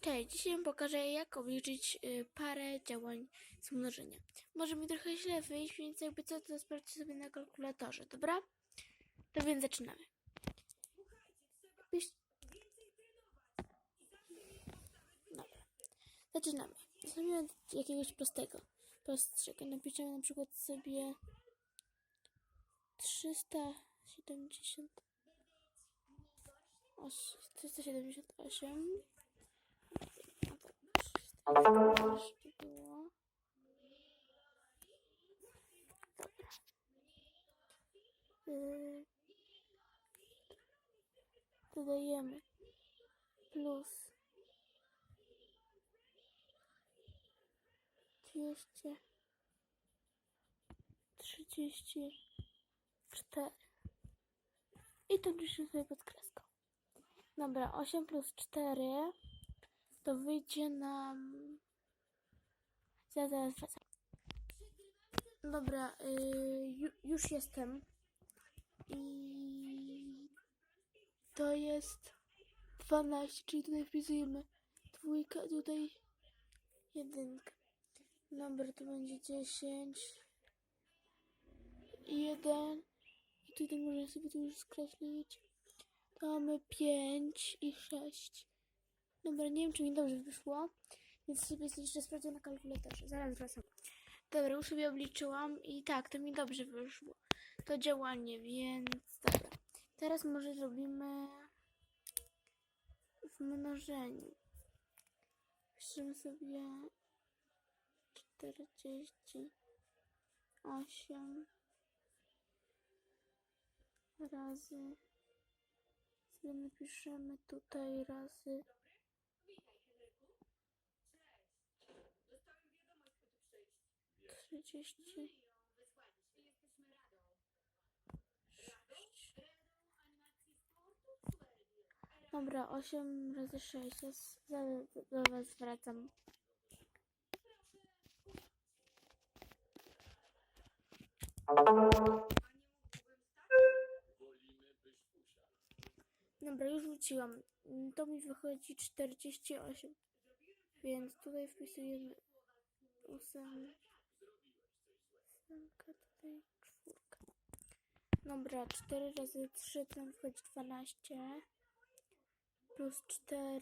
Cześć, dzisiaj pokażę jak obliczyć y, parę działań z mnożenia. Może mi trochę źle wyjść, więc jakby co, to sprawdźcie sobie na kalkulatorze, dobra? To więc zaczynamy. Dobra. Zaczynamy. Zacznijmy od jakiegoś prostego, prostszego. Napiszemy na przykład sobie 370 Oś- 378 też by było. Dobra. Dodajemy plus 234 i to piszę sobie pod kreską. Dobra, 8 plus 4 to wyjdzie nam. Zaraz, zaraz wracam. Dobra, y, ju, już jestem. I to jest 12, czyli tutaj wpisujemy dwójkę, tutaj jedynkę. Dobra, to będzie 10 i 1. I tutaj można sobie to już skreślić. To mamy 5 i 6. Dobra, nie wiem, czy mi dobrze wyszło, więc sobie jeszcze sprawdzę na kalkulatorze. Zaraz wracam. Dobra, już sobie obliczyłam i tak, to mi dobrze wyszło. To działanie, więc dobra. Teraz może zrobimy w mnożeniu. Piszemy sobie 48 razy sobie napiszemy tutaj razy trzydzieści. Dobra, 8 razy 6. Ja do was wracam. Dobra, już wróciłam. To mi wychodzi 48. Więc tutaj wpisujemy 8. Jedynka, tutaj czwórka. Dobra, 4 razy 3 to nam wychodzi 12. Plus 4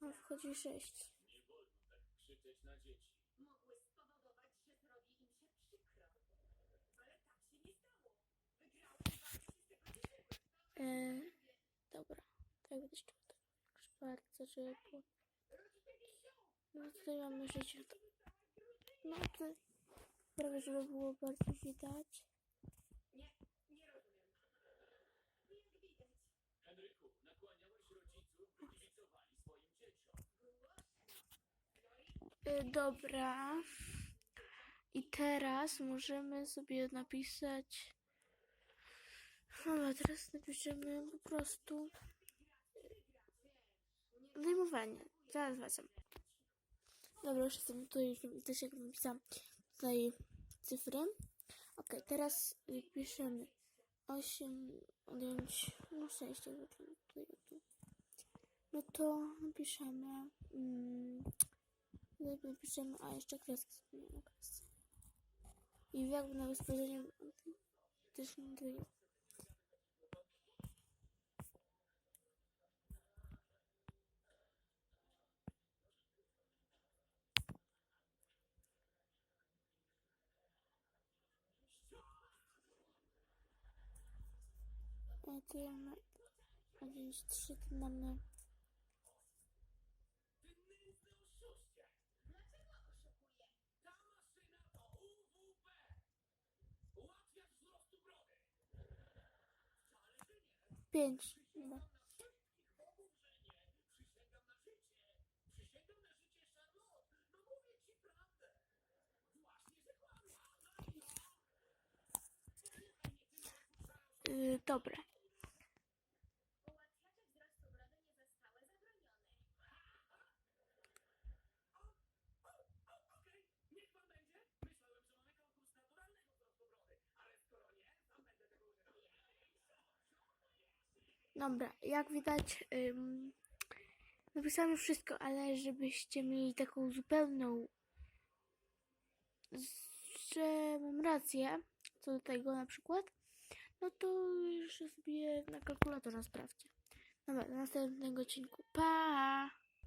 to no, wchodzi 6. Nie wolno tak krzyczeć na dzieci. Mogły spowodować, że zrobi im się przykro. Ale tak się nie stało. Wygrały e, dobra, tak będę jeszcze bardzo, żeby było. No tutaj mamy 60. No, tutaj prawie żeby było bardziej widać. Y, Dobra. I teraz możemy sobie napisać. Dobra, teraz napiszemy po prostu zajmowanie. Zaraz wracam. Dobra, już jestem tutaj, też jak napisałam tutaj cyfry. Ok, teraz piszemy 8, odjąć, no 6, jakby tu, tutaj, tu. No to napiszemy, mm, napiszemy, a jeszcze kreskę sobie na kresce. I jakby na rozporządzenie też nie tutaj. A to ja mam odjąć 3, to mamy pięć. No. Dobra. Dobra, jak widać, ym, napisałam już wszystko, ale żebyście mieli taką zupełną, że mam rację co do tego na przykład, no to jeszcze sobie na kalkulatorze sprawdźcie. Dobra, do następnego odcinku. Pa!